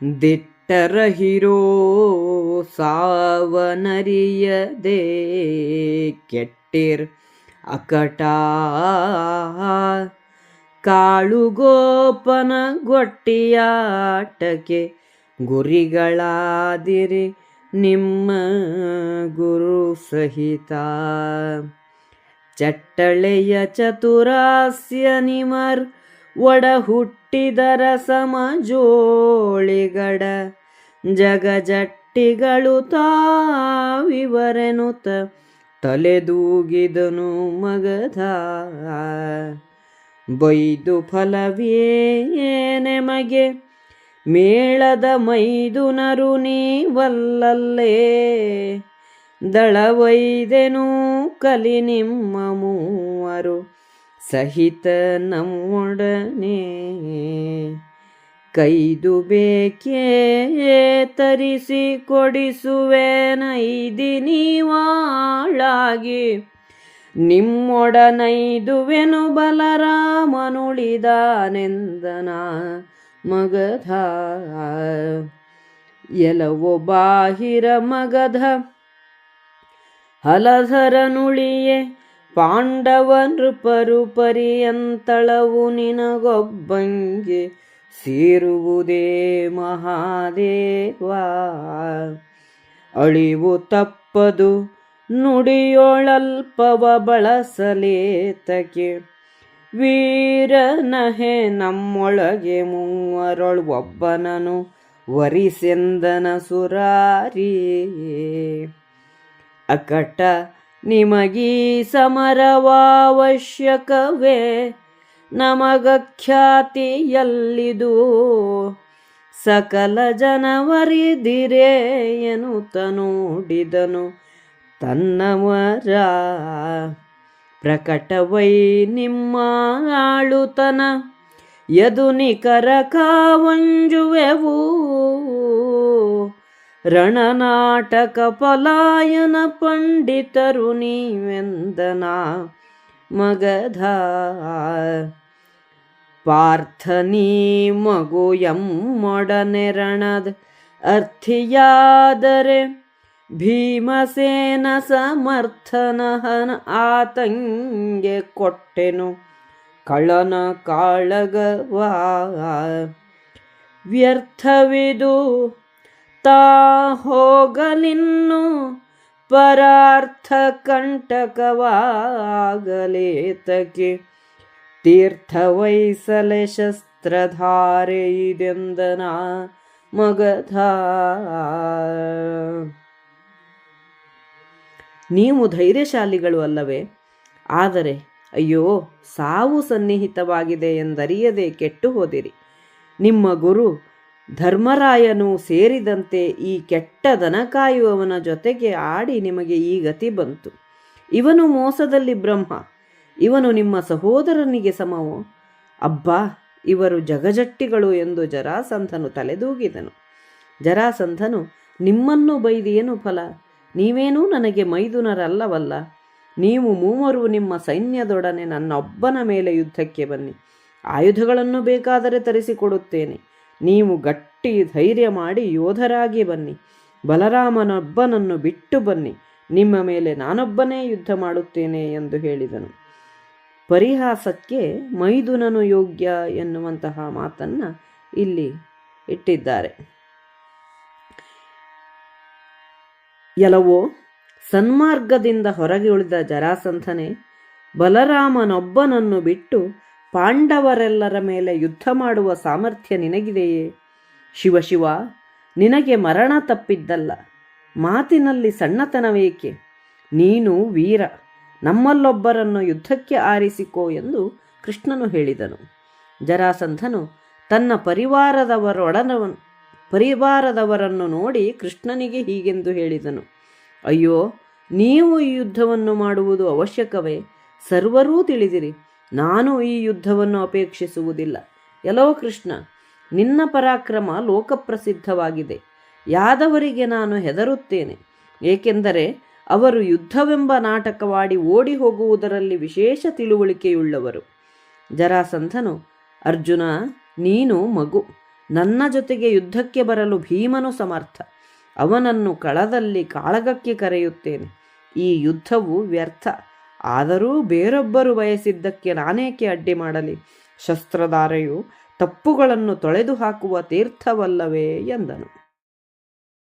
ದಿಟ್ಟರಹಿರೋ ಸಾವನರಿಯದೆ ಕೆಟ್ಟಿರ್ ಅಕಟ ಕಾಳುಗೋಪನ ಗೊಟ್ಟಿಯಾಟಕ್ಕೆ ಗುರಿಗಳಾದಿರಿ ನಿಮ್ಮ ಗುರು ಸಹಿತ ಚಟ್ಟಳೆಯ ಚತುರಾಸ್ಯ ನಿಮರ್ ಒಡ ಹುಟ್ಟಿದರ ಸಮಜೋಳಿಗಡ ಜಗಜಟ್ಟಿಗಳು ತಾವಿವರೆನುತ ತಲೆದೂಗಿದನು ಮಗಧ. ಬೈದು ಫಲವೇನೆ ಮಗೆ ಮೇಳದ ಮೈದುನರು ನೀವಲ್ಲಲ್ಲೇ. ದಳವೈದೆನು ಕಲಿ ನಿಮ್ಮ ಮೂವರು ಸಹಿತ ನಮ್ಮೊಡನೆ ಕೈದು ಬೇಕೇ ತರಿಸಿ ಕೊಡಿಸುವೆನೈದಿ ನೀವಾಳಾಗಿ. ನಿಮ್ಮೊಡನೈದುವೆನು ಬಲರಾಮನುಳಿದಾನೆಂದನ ಮಗಧ. ಎಲವೋ ಬಾಹಿರ ಮಗಧ. ಹಲಧರನುಳಿಯೇ ಪಾಂಡವ ನೃಪರು ಪರ್ಯಂತಳವು ನಿನಗೊಬ್ಬಂಗೆ ಸೇರುವುದೇ ಮಹಾದೇವ. ಅಳಿವು ತಪ್ಪದು ನುಡಿಯೊಳಲ್ಪವ ಬಳಸಲೇತಕೆ ವೀರನಹೆ ನಮ್ಮೊಳಗೆ ಮೂವರೊಳ್ ಒಬ್ಬನನು ವರಿಸೆಂದನ ಸುರಾರಿ ಅಕಟ ನಿಮಗೀ ಸಮರವಾವಶ್ಯಕವೇ ನಮಗ ಖ್ಯಾತಿಯಲ್ಲಿದು ಸಕಲ ಜನವರಿದಿರೇ ಎನ್ನುತ್ತ ನೋಡಿದನು ತನ್ನವರ. ಪ್ರಕಟವೈ ನಿಮ್ಮ ಆಳುತನ ಯದು ನಿಕರ ಕಾವಂಜುವೆವು. ರಣನಾಟಕ ಪಲಾಯನ ಪಂಡಿತರು ನೀವೆಂದನ ಮಗಧ? ಪಾರ್ಥನೀ ಮಗು ಎಮ್ಮೊಡನೆ ರಣದ ಅರ್ಥಿಯಾದರೆ ಭೀಮಸೇನ ಸಮರ್ಥನಹನ ಆತಂಗೆ ಕೊಟ್ಟೆನು ಕಳನ ಕಾಳಗವಾ. ವ್ಯರ್ಥವಿದು ತಾ ಹೋಗಲಿನ್ನು ಪರಾರ್ಥ ಕಂಟಕವಾಗಲೇತಕೆ ತೀರ್ಥ ವೈಸಲೆ ಶಸ್ತ್ರಧಾರೆ ಇದೆಂದನ ಮಗಧ ನೀವು ಧೈರ್ಯಶಾಲಿಗಳು ಅಲ್ಲವೇ? ಆದರೆ ಅಯ್ಯೋ, ಸಾವು ಸನ್ನಿಹಿತವಾಗಿದೆ ಎಂದರಿಯದೆ ಕೆಟ್ಟು ಹೋದಿರಿ. ನಿಮ್ಮ ಗುರು ಧರ್ಮರಾಯನು ಸೇರಿದಂತೆ ಈ ಕೆಟ್ಟ ದನ ಕಾಯುವವನ ಜೊತೆಗೆ ಆಡಿ ನಿಮಗೆ ಈ ಗತಿ ಬಂತು. ಇವನು ಮೋಸದಲ್ಲಿ ಬ್ರಹ್ಮ, ಇವನು ನಿಮ್ಮ ಸಹೋದರನಿಗೆ ಸಮವೋ. ಅಬ್ಬಾ, ಇವರು ಜಗಜಟ್ಟಿಗಳು ಎಂದು ಜರಾಸಂಧನು ತಲೆದೂಗಿದನು. ಜರಾಸಂಧನು, ನಿಮ್ಮನ್ನು ಬೈದೇನು ಫಲ? ನೀವೇನೂ ನನಗೆ ಮೈದುನರಲ್ಲವಲ್ಲ. ನೀವು ಮೂವರು ನಿಮ್ಮ ಸೈನ್ಯದೊಡನೆ ನನ್ನೊಬ್ಬನ ಮೇಲೆ ಯುದ್ಧಕ್ಕೆ ಬನ್ನಿ. ಆಯುಧಗಳನ್ನು ಬೇಕಾದರೆ ತರಿಸಿಕೊಡುತ್ತೇನೆ. ನೀವು ಗಟ್ಟಿ ಧೈರ್ಯ ಮಾಡಿ ಯೋಧರಾಗಿ ಬನ್ನಿ. ಬಲರಾಮನೊಬ್ಬನನ್ನು ಬಿಟ್ಟು ಬನ್ನಿ. ನಿಮ್ಮ ಮೇಲೆ ನಾನೊಬ್ಬನೇ ಯುದ್ಧ ಮಾಡುತ್ತೇನೆ ಎಂದು ಹೇಳಿದನು. ಪರಿಹಾಸಕ್ಕೆ ಮೈದುನನು ಯೋಗ್ಯ ಎನ್ನುವಂತಹ ಮಾತನ್ನು ಇಲ್ಲಿ ಇಟ್ಟಿದ್ದಾರೆ. ಎಲವೋ ಸನ್ಮಾರ್ಗದಿಂದ ಹೊರಗೆ ಉಳಿದ ಜರಾಸಂಧನೆ ಬಲರಾಮನೊಬ್ಬನನ್ನು ಬಿಟ್ಟು ಪಾಂಡವರೆಲ್ಲರ ಮೇಲೆ ಯುದ್ಧ ಮಾಡುವ ಸಾಮರ್ಥ್ಯ ನಿನಗಿದೆಯೇ? ಶಿವ ಶಿವ, ನಿನಗೆ ಮರಣ ತಪ್ಪಿದ್ದಲ್ಲ. ಮಾತಿನಲ್ಲಿ ಸಣ್ಣತನವೇಕೆ? ನೀನು ವೀರ, ನಮ್ಮಲ್ಲೊಬ್ಬರನ್ನು ಯುದ್ಧಕ್ಕೆ ಆರಿಸಿಕೋ ಎಂದು ಕೃಷ್ಣನು ಹೇಳಿದನು. ಜರಾಸಂಧನು ತನ್ನ ಪರಿವಾರದವರೊಡನ ಪರಿವಾರದವರನ್ನು ನೋಡಿ ಕೃಷ್ಣನಿಗೆ ಹೀಗೆಂದು ಹೇಳಿದನು. ಅಯ್ಯೋ, ನೀವು ಈ ಯುದ್ಧವನ್ನು ಮಾಡುವುದು ಅವಶ್ಯಕವೇ? ಸರ್ವರೂ ತಿಳಿದಿರಿ. ನಾನು ಈ ಯುದ್ಧವನ್ನು ಅಪೇಕ್ಷಿಸುವುದಿಲ್ಲ. ಎಲ್ಲೋ ಕೃಷ್ಣ, ನಿನ್ನ ಪರಾಕ್ರಮ ಲೋಕಪ್ರಸಿದ್ಧವಾಗಿದೆ. ಯಾದವರಿಗೆ ನಾನು ಹೆದರುತ್ತೇನೆ. ಏಕೆಂದರೆ ಅವರು ಯುದ್ಧವೆಂಬ ನಾಟಕವಾಡಿ ಓಡಿ ಹೋಗುವುದರಲ್ಲಿ ವಿಶೇಷ ತಿಳುವಳಿಕೆಯುಳ್ಳವರು. ಜರಾಸಂಧನು, ಅರ್ಜುನ, ನೀನು ಮಗು. ನನ್ನ ಜೊತೆಗೆ ಯುದ್ಧಕ್ಕೆ ಬರಲು ಭೀಮನು ಸಮರ್ಥ. ಅವನನ್ನು ಕಳದಲ್ಲಿ ಕಾಳಗಕ್ಕೆ ಕರೆಯುತ್ತೇನೆ. ಈ ಯುದ್ಧವು ವ್ಯರ್ಥ. ಆದರೂ ಬೇರೊಬ್ಬರು ಬಯಸಿದ್ದಕ್ಕೆ ನಾನೇಕೆ ಅಡ್ಡಿ ಮಾಡಲಿ? ಶಸ್ತ್ರಧಾರೆಯು ತಪ್ಪುಗಳನ್ನು ತೊಳೆದು ಹಾಕುವ ತೀರ್ಥವಲ್ಲವೇ ಎಂದನು.